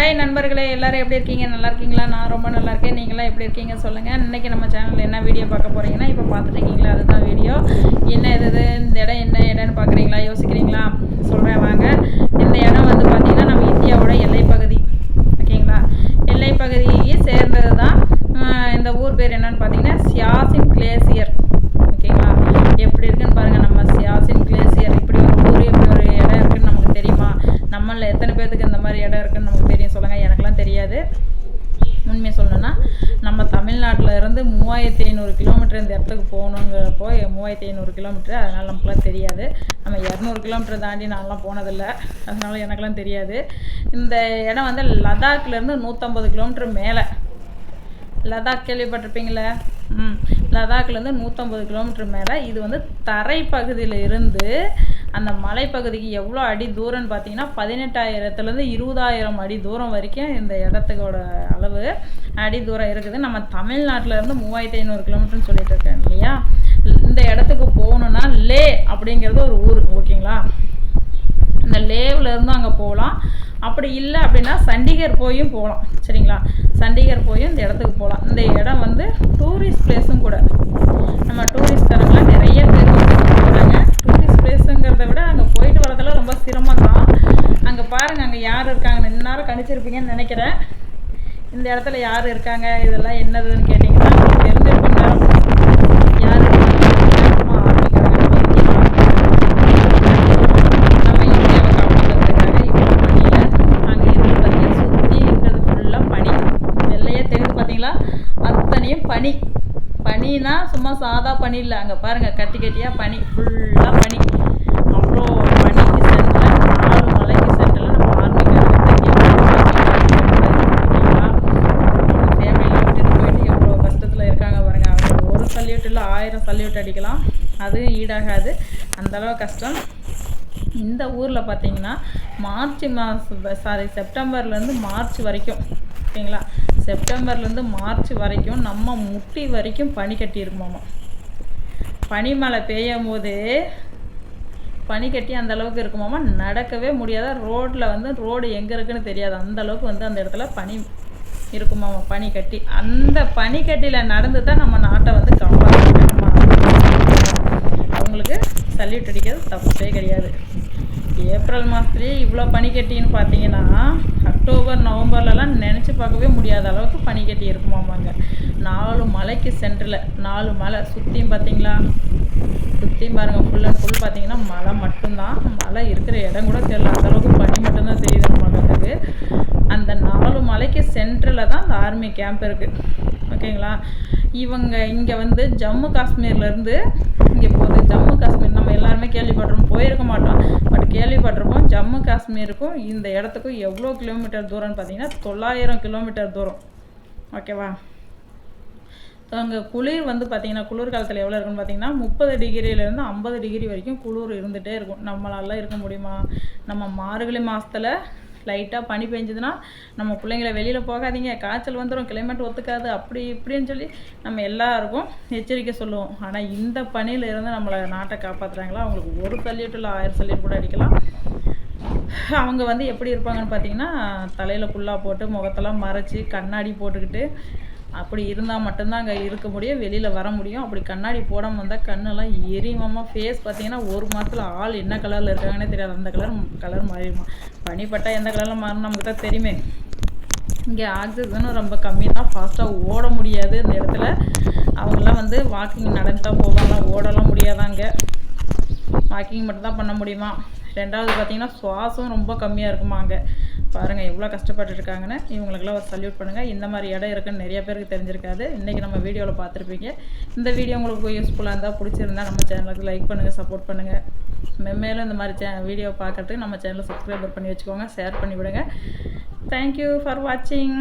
Hi நண்பர்களே. எல்லாரும் எப்படி இருக்கீங்க? நல்லா இருக்கீங்களா? நான் ரொம்ப நல்லா இருக்கேன். நீங்களாம் எப்படி இருக்கீங்க? சொல்லுங்கள் இன்றைக்கி நம்ம சேனலில் என்ன வீடியோ பார்க்க போகிறீங்கன்னா இப்போ பார்த்துருக்கீங்களா அதுதான் வீடியோ என்ன இது இந்த இடம் என்ன இடம்னு பார்க்குறீங்களா? யோசிக்கிறீங்களா? சொல்கிறேன் வாங்க. இந்த இடம் வந்து பார்த்திங்கன்னா நம்ம இந்தியாவோட எல்லைப்பகுதி ஓகேங்களா? எல்லைப்பகுதியை சேர்ந்தது தான் இந்த ஊர் பேர் என்னன்னு பார்த்தீங்கன்னா சியாசின் கிளேசியர் ஓகேங்களா எப்படி இருக்குன்னு பாருங்கள் நம்ம சியாசின் கிளேசியர் இப்படி ஒரு ஊர் இப்படி ஒரு இடம் இருக்குன்னு நமக்கு தெரியுமா நம்மளில் எத்தனை பேர்த்துக்கு இந்த மாதிரி இடம் இருக்குன்னு நமக்கு தெரியும் சொல்லுங்கள் எனக்கெல்லாம் தெரியாது. உண்மையை சொல்லணும்னா நம்ம தமிழ்நாட்டில் இருந்து மூவாயிரத்தி ஐநூறு கிலோமீட்டர் இந்த இடத்துக்கு போகணுங்கிறப்போ மூவாயிரத்தி ஐநூறு கிலோமீட்டர் அதனால் நமக்குலாம் தெரியாது. நம்ம இரநூறு கிலோமீட்டர் தாண்டி நான்லாம் போனதில்லை. அதனால் எனக்கெல்லாம் தெரியாது. இந்த இடம் வந்து லடாக்லேருந்து நூற்றம்பது கிலோமீட்டர் மேலே. லடாக் கேள்விப்பட்டிருப்பீங்களே? ம். லடாக்லேருந்து நூற்றம்பது கிலோமீட்டர் மேலே. இது வந்து தரைப்பகுதியில் இருந்து அந்த மலைப்பகுதிக்கு எவ்வளோ அடி தூரம்னு பார்த்தீங்கன்னா பதினெட்டாயிரத்துலேருந்து இருபதாயிரம் அடி தூரம் வரைக்கும் இந்த இடத்துக்கோட அளவு அடி தூரம் இருக்குது. நம்ம தமிழ்நாட்டில் இருந்து மூவாயிரத்தி ஐநூறு கிலோமீட்டர்னு சொல்லிட்டு இருக்கேன் இல்லையா? இந்த இடத்துக்கு போகணுன்னா லே அப்படிங்கிறது ஒரு ஊர் ஓகேங்களா? இந்த லேவில் இருந்தும் அங்கே போகலாம். அப்படி இல்லை அப்படின்னா சண்டிகர் போயும் போகலாம் சரிங்களா? சண்டிகர் போயும் இந்த இடத்துக்கு போகலாம். இந்த இடம் வந்து டூரிஸ்ட் பிளேஸும் கூட. நம்ம டூ நிறைய பேர் போகிறாங்க டூரிஸ்ட் பிளேஸுங்கிறத விட அங்கே போயிட்டு வரதெல்லாம் ரொம்ப சிரமம் தான் அங்கே பாருங்கள் அங்கே யார் இருக்காங்கன்னு. இந்நேரம் கணிச்சிருப்பீங்கன்னு நினைக்கிறேன். இந்த இடத்துல யார் இருக்காங்க? இதெல்லாம் என்னதுன்னு கேட்டிங்கன்னா உங்களுக்கு தெரிஞ்சிருக்கும் நேரம் யார்? நம்ம ஆரம்பிக்கிறாங்க நம்ம இந்தியாவை இவ்வளோ பனியில் அங்கே இருந்து பார்த்தீங்கன்னா சுற்றி இருக்கிறது ஃபுல்லாக பனி. வெள்ளையே தெரியுது பார்த்தீங்களா அத்தனையும் பனி. பனினா சும்மா சாதா பனி இல்லை. அங்கே பாருங்கள் கட்டி கட்டியாக பனி. ஃபுல்லாக பனி அவ்வளோ பனிக்கு சென்டரில் நாலு மலைக்கு சென்டரில் நம்ம ஆர்மிக்காரங்க தங்கி ஃபேமிலியில் விட்டுட்டு போயிட்டு எவ்வளோ கஷ்டத்தில் இருக்காங்க பாருங்க அவங்க ஒரு சல்யூட் இல்லை ஆயிரம் சல்யூட் அடிக்கலாம். அதுவும் ஈடாகாது. அந்தளவு கஷ்டம். இந்த ஊரில் பார்த்தீங்கன்னா மார்ச் மாதம் சாரி செப்டம்பர்லேருந்து மார்ச் வரைக்கும் ஓகேங்களா? செப்டம்பர்லேருந்து மார்ச் வரைக்கும் நம்ம முட்டி வரைக்கும் பனி கட்டி இருக்குமாமா பனிமழை பெய்யும் போது பனி கட்டி அந்த அளவுக்கு இருக்குமாமா. நடக்கவே முடியாத ரோட்டில் வந்து ரோடு எங்கே இருக்குன்னு தெரியாது. அந்த அளவுக்கு வந்து அந்த இடத்துல பனி இருக்குமாமா பனி கட்டி. அந்த பனிக்கட்டியில் நடந்து தான் நம்ம நாட்டை வந்து காப்பாற்றணும் அவங்களுக்கு சல்யூட் அடிக்கிறது தப்பே கிடையாது. ஏப்ரல் மாதத்துலேயே இவ்வளோ பனிக்கட்டின்னு பார்த்தீங்கன்னா அக்டோபர் நவம்பர்லலாம் நினச்சி பார்க்கவே முடியாத அளவுக்கு பனிக்கட்டி இருக்குமாமாங்க. நாலு மலைக்கு சென்டரில் நாலு மலை சுற்றியும் பார்த்தீங்களா சுற்றியும் பாருங்கள் ஃபுல் அண்ட் ஃபுல் பார்த்தீங்கன்னா மலை மட்டும்தான். மலை இருக்கிற இடம் கூட தெரியல அந்த அளவுக்கு பனி மட்டும்தான் தெரியுது நம்ம அந்த நாலு மலைக்கு சென்டரில் தான் அந்த ஆர்மி கேம்ப் இருக்குது ஓகேங்களா? இவங்க இங்கே வந்து ஜம்மு காஷ்மீர்லேருந்து இங்கே போகுது ஜம்மு காஷ்மீர் நம்ம எல்லாருமே கேள்விப்பட்டிருப்போம். போயிருக்க மாட்டோம். பட் கேள்விப்பட்டிருப்போம். ஜம்மு காஷ்மீருக்கும் இந்த இடத்துக்கும் எவ்வளோ கிலோமீட்டர் தூரம்னு பார்த்தீங்கன்னா தொள்ளாயிரம் கிலோமீட்டர் தூரம். ஓகேவா அங்கே குளிர் வந்து பார்த்திங்கன்னா குளிர் காலத்தில் எவ்வளோ இருக்குன்னு பார்த்தீங்கன்னா முப்பது டிகிரியிலேருந்து ஐம்பது டிகிரி வரைக்கும் குளிர் இருந்துகிட்டே இருக்கும். நம்மளால இருக்க முடியுமா? நம்ம மார்கழி மாதத்தில் லைட்டாக பனி பெஞ்சதுன்னா நம்ம பிள்ளைங்கள வெளியில் போகாதீங்க. காய்ச்சல் வந்துடும் கிளைமேட் ஒத்துக்காது அப்படி இப்படின்னு சொல்லி நம்ம எல்லாருக்கும் எச்சரிக்கை சொல்லுவோம். ஆனால் இந்த பனியில் இருந்து நம்மளை நாட்டை காப்பாற்றுறாங்களா அவங்களுக்கு ஒரு சல்யூட் இல்லை ஆயிரம் சல்யூட் கூட அடிக்கலாம். அவங்க வந்து எப்படி இருப்பாங்கன்னு பார்த்தீங்கன்னா தலையில் புல்லாக போட்டு முகத்தெல்லாம் மறைச்சி கண்ணாடி போட்டுக்கிட்டு அப்படி இருந்தால் மட்டும்தான் அங்கே இருக்க முடியும் வெளியில் வர முடியும். அப்படி கண்ணாடி போடாமல் வந்தால் கண்ணெல்லாம் எரியுமாமா ஃபேஸ் பார்த்தீங்கன்னா ஒரு மாதத்தில் ஆள் என்ன கலரில் இருக்காங்கன்னே தெரியாது. அந்த கலர் கலர் மாறிடுமா. பனிப்பட்டால் எந்த கலரில் மாறணும் நமக்கு தான் தெரியுமே. இங்கே ஆக்சிஜனும் ரொம்ப கம்மி தான். ஃபாஸ்ட்டாக ஓட முடியாது இந்த இடத்துல. அவங்கெல்லாம் வந்து வாக்கிங் நடந்து தான் போவாங்க. ஓடலாம் முடியாதாங்க. வாக்கிங் மட்டும்தான் பண்ண முடியுமா? ரெண்டாவது பார்த்தீங்கன்னா சுவாசம் ரொம்ப கம்மியாக இருக்குமாங்க பாருங்கள் எவ்வளோ கஷ்டப்பட்டு இருக்காங்கன்னு. இவங்களுக்கெல்லாம் ஒரு சல்யூட் பண்ணுங்கள் இந்த மாதிரி இடம் இருக்குன்னு நிறைய பேருக்கு தெரிஞ்சிருக்காது. இன்றைக்கி நம்ம வீடியோவில் பார்த்துருப்பீங்க. இந்த வீடியோ உங்களுக்கு யூஸ்ஃபுல்லாக இருந்தால் பிடிச்சிருந்தா நம்ம சேனலுக்கு லைக் பண்ணுங்கள் சப்போர்ட் பண்ணுங்கள் மென்மேலும் இந்த மாதிரி சே வீடியோ பார்க்கறதுக்கு நம்ம சேனலை சப்ஸ்கிரைபர் பண்ணி வச்சுக்கோங்க. ஷேர் பண்ணி விடுங்க. தேங்க்யூ ஃபார் வாட்சிங்